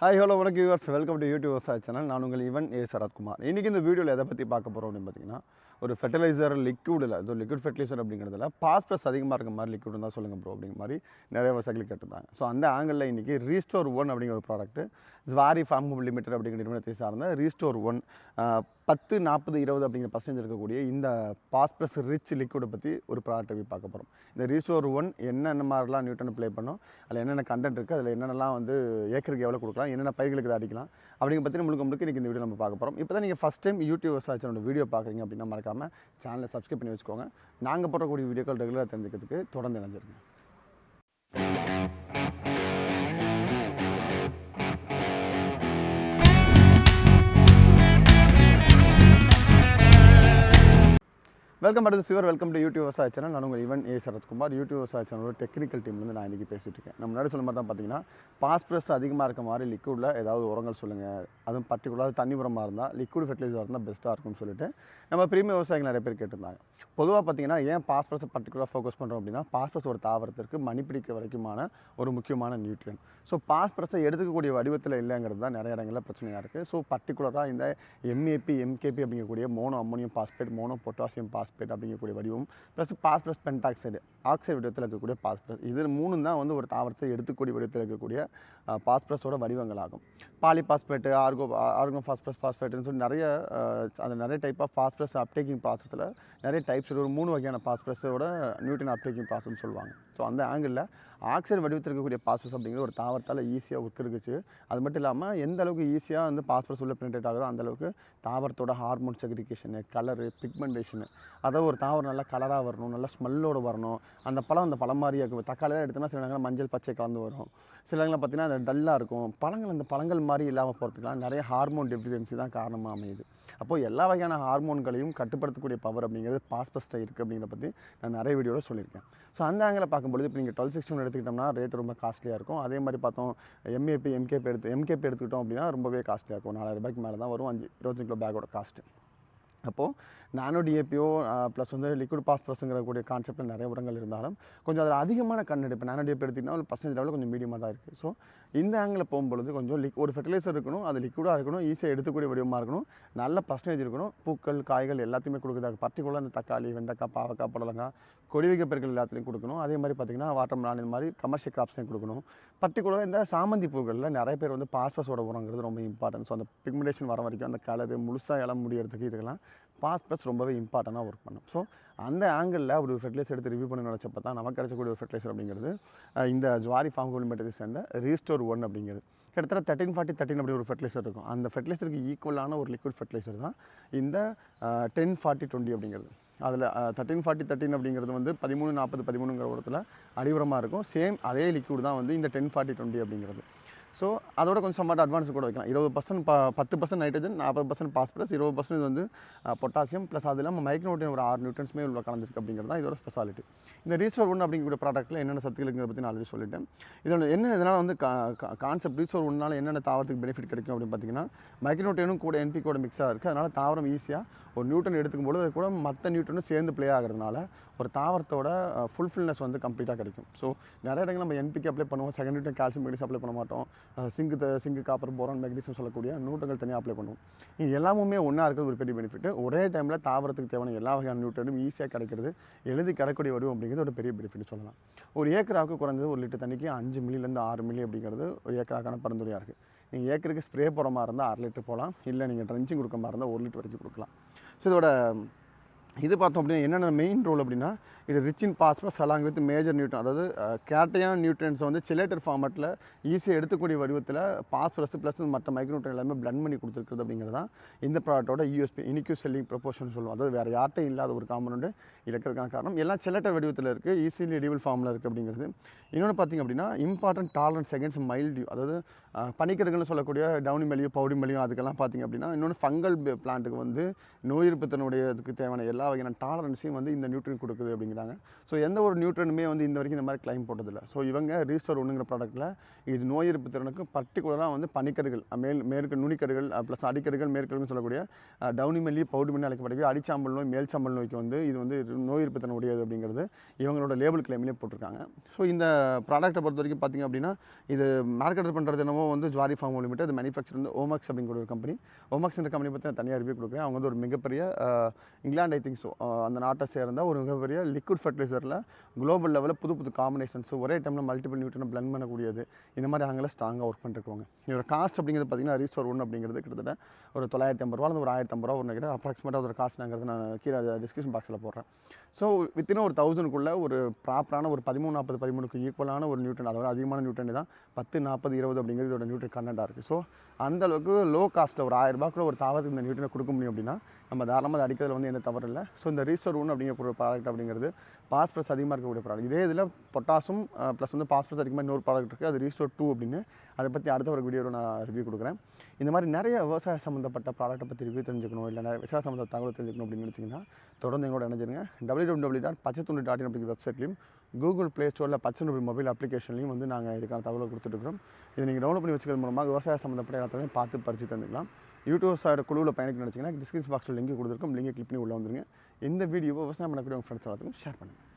Hi hello வணக்கம் yours welcome to YouTube விவசாய channel நான் உங்கள் இவன் ஏ சரத்குமார். இன்றைக்கி இந்த வீடியோவில் எதை பற்றி பார்க்க போகிறோம் அப்படின்னு பார்த்தீங்கன்னா ஒரு ஃபெர்டிலைசர் லிக்விடில் இது லிக்விட் ஃபெர்டிலைசர் அப்படிங்கிறதுல பாஸ்பரஸ் அதிகமாக இருக்க மாதிரி லிக்விட் தான் சொல்லுங்கள் ப்ரோ அப்படிங்கிற மாதிரி நிறைய விவசாயிகள் கேட்டிருந்தாங்க. ஸோ அந்த ஆங்கிளில் இன்றைக்கி ரீஸ்டோர் ஒன் அப்படிங்கிற ஒரு ப்ராடக்ட்டு ஸ்வாரி ஃபார்ம் லிமிடெட் அப்படிங்கிற நிறுவனத்தை சார்ந்த ரீஸ்டோர் ஒன் பத்து நாற்பது இருபது அப்படிங்கிற பர்சன்டேஜ் இருக்கக்கூடிய இந்த பாஸ்பரஸ் ரிச் லிக்விடை பற்றி ஒரு ப்ராடக்ட்டை போய் பார்க்க போகிறோம் இந்த ரீஸ்டோர் ஒன் என்னென்ன மாதிரிலாம் நியூட்டன் ப்ளே பண்ணோம் அதில் என்னென்ன கண்டென்ட் இருக்குது அதில் என்னென்னலாம் வந்து ஏக்கருக்கு எவ்வளோ கொடுக்கலாம் என்னென்ன பயிர்களுக்கு இதை அடிக்கலாம் அப்படிங்க பற்றி முழுக்க முழுக்க இன்றைக்கி இந்த வீடியோ நம்ம பார்க்க போகிறோம் இப்போ தான் நீங்கள் ஃபஸ்ட் டைம் யூடியூப் விவசாயத்தோட வீடியோ பார்க்குறீங்க அப்படின்னா மறக்காமல் சேனலை சப்ஸ்கிரைப் பண்ணி வச்சுக்கோங்க. நாங்கள் போடக்கூடிய வீடியோக்கள் ரெகுலராக தெரிஞ்சுக்கிறதுக்கு தொடர்ந்து இணைஞ்சிருங்க. வெல்கம் டு சிவர் வெல்கம் டு யூடியூப் விவசாய சேனல் நான் உங்கள் இவன் ஏ சரத்குமார். யூடியூப் விவசாய சேனலோட டெக்னிக்கல் டீம்லேருந்து நான் இன்றைக்கி பேசிகிட்டு இருக்கேன். நம்ம முன்னாடி சொல்ல மாதிரி தான் பார்த்தீங்கன்னா பாஸ்பரஸ் அதிகமாக இருக்க மாதிரி லிக்விடில் ஏதாவது உரங்கள் சொல்லுங்கள் அதுவும் பர்டிகுலராக தண்ணி உரமாக இருந்தால் லிக்விட் ஃபெர்டிலைசர் இருந்தால் பெஸ்ட்டாக இருக்கும்னு சொல்லிட்டு நம்ம பிரீமியம் விவசாயிகள் நிறைய பேர் கேட்டிருந்தாங்க. பொதுவாக பார்த்தீங்கன்னா ஏன் பாஸ்பரஸை பர்டிகுலராக ஃபோக்கஸ் பண்ணுறோம் அப்படின்னா பாஸ்பரஸ் ஒரு தாவரத்திற்கு மணிப்பிடிக்க வரைக்குமான ஒரு முக்கியமான நியூட்ரியன் ஸோ பாஸ்பரஸை எடுத்துக்கக்கூடிய வடிவத்தில் இல்லைங்கிறது தான் நிறைய இடங்களில் பிரச்சனையாக இருக்குது ஸோ பர்டிகுலராக இந்த எம்ஏபி எம்கேபி அப்படிங்கக்கூடிய mono ammonium phosphate mono potassium phos phosphate அப்படிங்கக்கூடிய வடிவம் ப்ளஸ் பாஸ்பரஸ் பென்டாக்சைடு ஆக்சைடு வடிவத்தில் இருக்கக்கூடிய பாஸ்பரஸ் இது மூணு தான் வந்து ஒரு தாவரத்தை எடுத்துக்கூடிய வடிவத்தில் இருக்கக்கூடிய பாஸ்பரஸோட வடிவங்களாகும். பாலிபாஸ்பேட்டு ஆர்கோ ஆர்கோ பாஸ்பரஸ் பாஸ்பேட்டுன்னு சொல்லி நிறைய அந்த நிறைய டைப் ஆஃப் பாஸ்பரஸ் அப்டேக்கிங் ப்ராசஸில் நிறைய டைப்ஸ் ஒரு மூணு வகையான பாஸ்பரஸோட நியூட்டன் அப்டேக்கிங் ப்ராசஸ்னு சொல்லுவாங்க. ஸோ அந்த ஆங்கிளில் ஆக்சைடு வடிவத்தில் இருக்கக்கூடிய பாஸ்பரஸ் அப்படிங்கிற ஒரு தாவரத்தால் ஈஸியாக உட்கிருக்குச்சு அது மட்டும் இல்லாமல் எந்த அளவுக்கு ஈஸியாக வந்து பாஸ்பரஸ் உள்ள பெனிட்ரேட் ஆகுதோ அந்தளவுக்கு தாவரத்தோட ஹார்மோன் செக்ரிகேஷனு கலரு பிக்மெண்டேஷனு அதை ஒரு தாவரம் நல்லா கலராக வரணும் நல்லா ஸ்மெல்லோடு வரணும். அந்த பழம் அந்த பழம் மாதிரியே இருக்கும் தக்காளியாக எடுத்தோம்னா சில இடங்களில் மஞ்சள் பச்சை கலந்து வரும். சில இடங்களில் பார்த்தீங்கன்னா அது டல்லாக இருக்கும். பழங்கள் அந்த பழங்கள் மாதிரி இல்லாமல் போகிறதுக்கெலாம் நிறைய ஹார்மோன் டெஃபிஷியன்சி தான் காரணமாக அமையுது. அப்போது எல்லா வகையான ஹார்மோன்களையும் கட்டுப்படுத்தக்கூடிய பவர் அப்படிங்கிறது பாஸ்பஸ்ட்டை இருக்குது அப்படிங்கிறத பற்றி நான் நிறைய வீடியோவில் சொல்லியிருக்கேன். ஸோ அந்த ஆங்கிளில் பார்க்கும்பொழுது இப்போ நீங்கள் டுவெல் சிக்ஸ்டி எடுத்துக்கிட்டோம்னா ரேட் ரொம்ப காஸ்ட்லியாக இருக்கும். அதே மாதிரி பார்த்தோம் எம்ஏபி எம்கேபி எடுத்து எம்கேபி எடுத்துக்கிட்டோம் அப்படின்னா ரொம்பவே காஸ்ட்லியாக இருக்கும். நாலாயிரம் ரூபாய்க்கு மேலே தான் வரும். அஞ்சு இருபத்தஞ்சு கிலோ பேக்கோட காஸ்ட்டு அப்போது நானோ டிஏபிஓ ப்ளஸ் வந்து லிக்விட் பாஸ்பரஸுங்கிற கூடிய கான்செப்ட்டில் நிறைய உரங்கள் இருந்தாலும் கொஞ்சம் அதில் அதிகமான கண்ணெடுப்பு நானோ டிஏபி எடுத்திங்கன்னா ஒரு பர்சன்டேஜ் லெவலில் கொஞ்சம் மீடியமாக தான் இருக்குது ஸோ இந்த ஆங்கிளில் போகும்பொழுது கொஞ்சம் லிக் ஒரு ஃபெர்டிலைசர் இருக்கணும் அது லிக்விடாக இருக்கணும் ஈஸியாக எடுத்துக்கூடிய வடிவமாக இருக்கணும். நல்ல பர்சன்டேஜ் இருக்கணும். பூக்கள் காய்கள் எல்லாத்தையுமே கொடுக்குது. பர்டிகுலர் அந்த தக்காளி வெண்டைக்காய் பாவக்காய் புடலங்காய் கொடி வைக்க பெருக்கள் எல்லாத்துலையும் கொடுக்கணும். அதே மாதிரி பார்த்திங்கன்னா வாட்டர் மிலான் இந்த மாதிரி கமர்ஷியல் கிராப்ஸையும் கொடுக்கணும். பர்டிகுலராக இந்த சாமந்தி பூக்களில் நிறைய பேர் வந்து பாஸ்பஸோட உரங்கிறது ரொம்ப இம்பார்ட்டன்ஸ் ஸோ அந்த பிக்மெண்டேஷன் வர வரைக்கும் அந்த கலரு முழுசாக இளம் முடியறதுக்கு இதுக்கெல்லாம் பாஸ் ப்ளஸ் ரொம்பவே இம்பார்ட்டண்ட்டாக ஒர்க் பண்ணும். ஸோ அந்த ஆங்கிளில் ஒரு ஃபெர்டிலைசர் எடுத்து ரிவ்யூ பண்ண நினச்சப்போ தான் நமக்கு கிடைச்சக்கூடிய ஒரு ஃபெர்டிலைசர் அப்படிங்கிறது இந்த ஜுவாரி ஃபார்ம் கோலிமெட்டத்தை சேர்ந்த ரீஸ்டோர் ஒன் அப்படிங்கிறது. கிட்டத்தட்ட தேர்ட்டின் ஃபார்ட்டி தேர்ட்டின் அப்படி ஒரு ஃபெர்டிலைசர் இருக்கும். அந்த ஃபெர்டிலைசருக்கு ஈக்குவலான ஒரு லிக்விட் ஃபெர்டிலைசர் தான் இந்த டென் ஃபார்ட்டி டுவெண்ட்டி அப்படிங்கிறது. அதில் தேர்ட்டின் ஃபார்ட்டி தேர்ட்டின் அப்படிங்கிறது வந்து பதிமூணு நாற்பது பதிமூணுங்கிற இடத்துல அடிவரமாக இருக்கும். சேம் அதே லிக்யூட் தான் வந்து இந்த டென் ஃபார்ட்டி டுவெண்ட்டி அப்படிங்கிறது. ஸோ அதோட கொஞ்சம் சம்மாட் அட்வான்ஸ் கூட வைக்கலாம். இருபது பர்சன்ட் ப பத்து பர்சன்ட் நைட்ரஜன் நாற்பது பர்சன்ட் பாஸ்பரஸ் இருபது பர்சன்ட் வந்து பொட்டாசியம் ப்ளஸ் அது இல்லாமல் மைக்ரோட்டின் ஒரு ஆறு நியூட்டன்ஸுமே உள்ள கலந்துருக்கு அப்படிங்கிறது தான் இதோட ஸ்பெஷாலிட்டி இந்த ரீசோர் ஒன்று அப்படிங்கிற ப்ராடக்ட்டில் என்னென்ன சத்துக்கள் இருக்கிறத பற்றி நான் ஆல்ரெடி சொல்லிட்டேன். இதோட என்ன இதனால் வந்து கான்செப்ட் ரீசோர் ஒன்றால் என்னென்ன தாவரத்துக்கு பெனிஃபிட் கிடைக்கும் அப்படின்னு பார்த்தீங்கன்னா மைக்ரோட்டினும் கூட என்பி கூட மிக்ஸாக இருக்குது அதனால் தாவரம் ஈஸியாக ஒரு நியூட்டன் எடுத்துக்கும்போது அது கூட மற்ற நியூட்டனும் சேர்ந்து ப்ளே ஆகிறதுனால ஒரு தாவரத்தோட ஃபுல்ஃபில்னஸ் வந்து கம்ப்ளீட்டாக கிடைக்கும். ஸோ நிறைய இடங்கள் நம்ம என்பிக்கு அப்ளை பண்ணுவோம். Second nutrient calcium magnesium apply பண்ண மாட்டோம். Zinc zinc copper boron magnesium சொல்லக்கூடிய நூட்டங்கள் தனியாக அப்ளை பண்ணுவோம். இது எல்லாமுமே ஒன்றா இருக்கிறது ஒரு பெரிய பெனிஃபிட் ஒரே டைமில் தாவரத்துக்கு தேவையான எல்லா வகையான நியூட்டனும் ஈஸியாக கிடைக்கிறது எழுதி கிடைக்கக்கூடிய வடிவம் அப்படிங்கிறது ஒரு பெரிய பெனிஃபிட் சொல்லலாம். ஒரு ஏக்கராவுக்கு குறைஞ்சது ஒரு லிட்டர் தண்ணிக்கு அஞ்சு மில்லிலேருந்து ஆறு மில்லி அப்படிங்கிறது ஒரு ஏக்கராக்கான பரிந்துரையாக இருக்குது நீங்கள் ஏக்கருக்கு ஸ்ப்ரே போகிற மாதிரி இருந்தால் அரை லிட்டர் போகலாம் இல்லை நீங்கள் ட்ரென்ச்சிங் கொடுக்க மாதிரி இருந்தால் ஒரு லிட்டர் வரைக்கும் கொடுக்கலாம். ஸோ இதோட இது பார்த்தோம் அப்படின்னா என்னென்ன மெயின் ரோல் அப்படின்னா இது rich in phosphorus along with major nutrient அதாவது கேட்டையான் நியூட்ரியன்ஸ் வந்து சிலேட்டர் ஃபார்மேட்டில் ஈஸியாக எடுத்துக்கூடிய வடிவத்தில் பாஸ்பரஸ் ப்ளஸ் மற்ற மைக்ரோட்ரன் எல்லாமே பிளண்ட் பண்ணி கொடுத்துருக்குறது அப்படிங்கிறது தான் இந்த ப்ராடக்ட்டோட யூஎஸ்பி இனிக்யூ செல்லிங் ப்ரொபோஷன் சொல்லுவோம். அதாவது வேறு யார்ட்டையும் இல்லாத ஒரு காம்பனண்ட் இருக்கிறதுக்கான காரணம். எல்லாம் சிலேட்டர் வடிவத்தில் இருக்குது ஈஸிலி எடிபிள் ஃபார்மில் இருக்குது அப்படிங்கிறது. இன்னொன்று பார்த்திங்க அப்படின்னா இம்பார்ட்டன்ட் டாலரன்ஸ் செகண்ட்ஸ் மைல்டியூ அதாவது அஹ், பனிக்கடுகள்னு சொல்லக்கூடிய டவுனி மலியும் பவுடி மலியும் அதுக்கெல்லாம் பார்த்திங்க அப்படின்னா இன்னொன்று ஃபங்கல் பிளான்ட்டுக்கு வந்து நோய் எதிர்ப்பு தன்னுடையதுக்கு தேவையான எல்லா வகையான டாலரன்ஸையும் வந்து இந்த நியூட்ரன் கொடுக்குது அப்படிங்கிறாங்க. ஸோ எந்த ஒரு நியூட்ரனுமே வந்து இந்த வரைக்கும் இந்த மாதிரி கிளைம் போட்டதில்லை. ஸோ இவங்க ரீஸ்டோர் ஒன்றுங்கிற ப்ராடக்ட்டில் இது நோய் எதிர்ப்பு திறனுக்கு பர்டிகுலராக வந்து பனிக்கருகள் மேல் மேற்கு நுனிக்கருகள் ப்ளஸ் அடிக்கருகள் மேற்கருகள்னு சொல்லக்கூடிய டவுனி மல்லி பவுடி மல்லி அழைக்கப்படக்கூடிய அடிச்சாம்பல் நோய் மேல் சாம்பல் நோய்க்கு வந்து இது வந்து நோய் எதிர்ப்பு திறன் உடையது அப்படிங்கிறது இவங்களோட லேபிள் கிளைம்லேயே போட்டிருக்காங்க. ஸோ இந்த ப்ராடக்ட்டை பொறுத்த வரைக்கும் பார்த்திங்க அப்படின்னா இது மார்க்கெட் பண்ணுறது என்னமோ வந்து ஜுவாரி ஃபார்ம் லிமிடெட் மேனுஃபேக்சர் வந்து ஓமக்ஸ் அப்படிங்கிற ஒரு கம்பெனி ஓமக்ஸ்ன்ற கம்பெனி பற்றி நான் தனியாக ரிவ்யூ கொடுக்குறேன். அவங்க வந்து ஒரு மிகப்பெரிய England I think so uh, அந்த நாட்டை சேர்ந்த ஒரு மிகப்பெரிய லிக்விட் ஃபர்டிலைசரில் குளோபல் லெவலில் புது புது காம்பினேஷன்ஸ் ஒரே டைமில் மல்டிபிள் நியூட்ரன் பிளண்ட் பண்ணக்கூடியது. இந்த மாதிரி அங்கே ஸ்ட்ராங்காக ஒர்க் பண்ணிருக்காங்க இதோட காஸ்ட் அப்படிங்கிறது பார்த்தீங்கன்னா ரீஸ்டோர் ஒன்று அப்படிங்கிறது கிட்டத்தட்ட ஒரு தொள்ளாயிரத்தி ஐம்பது ரூபா ஒரு ஆயிரத்தி ஐம்பது ரூபா ஒரு கிட்ட அப்ராக்சிமேட்டாக ஒரு காஸ்ட்ங்கிறது நான் கீழே டிஸ்கிரிப்ஷன் பாக்ஸில் போடுறேன். ஸோ வித்தின் ஒரு தௌசண்ட்குள்ளே ஒரு ப்ராப்பரான ஒரு பதிமூணு நாற்பது பதிமூணுக்கு ஈக்குவலான ஒரு நியூட்ரன் அதோட அதிகமான நியூட்ரன் தான் பத்து நாற்பது இருபது அப்படிங்கிறது இதோட நியூட்ரன் கன்னடாக இருக்குது ஸோ அந்த அளவுக்கு லோ காஸ்ட்டில் ஒரு ஆயிரம் ஒரு தாவரத்துக்கு இந்த நியூட்ரனை கொடுக்க முடியும் அப்படின்னா நம்ம தாராளமாக அதை அடிக்கிறதுல வந்து எந்த தவறு இல்லை. ஸோ இந்த ரீஸ்டோர் ஒன்று அப்படிங்கிற ஒரு ப்ராடக்ட் அப்படிங்கிறது பாஸ்பரஸ் அதிகமாக இருக்கக்கூடிய ப்ராடக்ட் இதே இதில் பொட்டாசும் ப்ளஸ் வந்து பாஸ்பரஸ் அதிகமாக இன்னொரு ப்ராடக்ட் இருக்குது அது ரீஸ்டோர் டூ அப்படின்னு. அதை பற்றி அடுத்த ஒரு வீடியோவில் நான் ரிவ்யூ கொடுக்குறேன். இந்த மாதிரி நிறைய விவசாய சம்மந்தப்பட்ட ப்ராடக்ட்டை பற்றி ரிவ்யூ தெரிஞ்சுக்கணும். இல்லை விவசாய சம்மந்த தகவல் தெரிஞ்சுக்கணும் அப்படின்னு நினச்சிங்கன்னா தொடர்ந்து எங்களோட இணைஞ்சிருங்க. W W dot Pachaithundu dot in அப்படிங்கிற வெப்சைட்லையும் கூகுள் ப்ளே ஸ்டோரில் பச்சை மொபைல் அப்ளிகேஷன்லையும் வந்து நாங்கள் இதுக்கான தகவலை கொடுத்துட்ருக்கோம் இதை நீங்கள் டவுன்லோட் பண்ணி வச்சுக்கிறது மூலமாக விவசாய சம்மந்தப்பட்ட எல்லாத்தையும் பார்த்து படித்து தந்துக்கலாம். யூடியூபர்ஸோட குழுவில் பயணிக்க நினச்சிங்கன்னா டிஸ்கிரிப்ஷன் பாக்ஸில் லிங்க் கொடுத்துருக்கோம். லிங்கை கிளிக் பண்ணி உள்ளே வந்துருங்க. இந்த வீடியோவை விவசாயம் பண்ணக்கூடிய உங்கள் ஃப்ரெண்ட்ஸ் எல்லாத்துக்கும் ஷேர் பண்ணுங்கள்